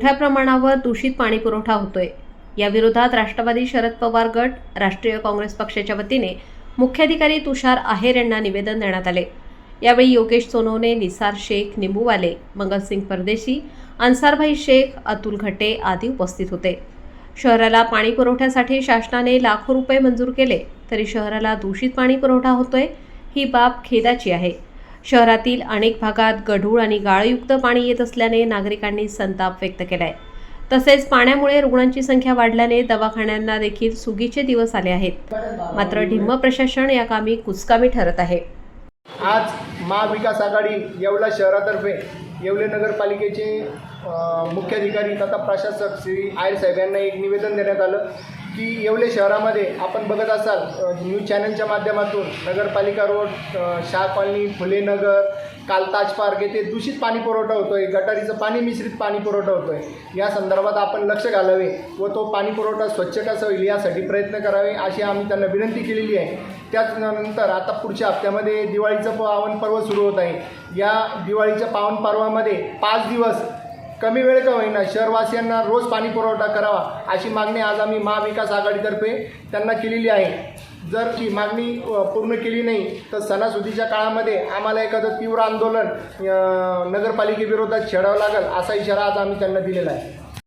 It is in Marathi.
मोठ्या प्रमाणावर दूषित पाणी पुरवठा होतोय. या विरोधात राष्ट्रवादी शरद पवार गट राष्ट्रीय काँग्रेस पक्षाच्या वतीने मुख्याधिकारी तुषार आहेर यांना निवेदन देण्यात आले. यावेळी योगेश सोनवणे निसार शेख निंबूवाले मंगलसिंग परदेशी अन्सारभाई शेख अतुल घटे आदी उपस्थित होते. शहराला पाणी पुरवठ्यासाठी शासनाने लाखो रुपये मंजूर केले तरी शहराला दूषित पाणी पुरवठा होतोय ही बाब खेदाची आहे. शहरातील अनेक भागात गढूळ आणि गाळयुक्त पाणी येत असल्याने नागरिकांनी संताप व्यक्त केलाय. तसेच पाण्यामुळे रुग्णांची संख्या वाढल्याने दवाखान्यांना देखील सुगीचे दिवस आले आहेत. मात्र ढिम्म प्रशासन या कामी कुचकामी ठरत आहे. आज महाविकास आघाडी येवला शहरातर्फे येवले नगरपालिकेचे मुख्याधिकारी तथा प्रशासक श्री आयर साहेब यांना एक निवेदन देण्यात आलं. की येवले शहरामध्ये आपण बघत असाल न्यूज चॅनलच्या माध्यमातून नगरपालिका रोड शाह कॉलनी फुले नगर कालताज पार्क येथे दूषित पाणी पुरवठा होतो आहे गटारीचं पाणी मिश्रित पाणी पुरवठा होतो आहे या संदर्भात आपण लक्ष घालावे व तो पाणी पुरवठा स्वच्छ कसा होईल यासाठी प्रयत्न करावे अशी आम्ही त्यांना विनंती केलेली आहे. त्याचनंतर आता पुढच्या हप्त्यामध्ये दिवाळीचं पावन पर्व सुरू होत आहे. या दिवाळीच्या पावन पर्वामध्ये पाच दिवस कमी वेळ का होईना शहरवासियांना रोज पाणी पुरवठा करावा अशी मागणी आज आम्ही महाविकास आघाडीतर्फे त्यांना केलेली आहे. जर ती मागणी पूर्ण केली नाही तर सणासुदीच्या काळामध्ये आम्हाला एखादं तीव्र आंदोलन नगरपालिकेविरोधात छेडावं लागेल असा इशारा आज आम्ही त्यांना दिलेला आहे.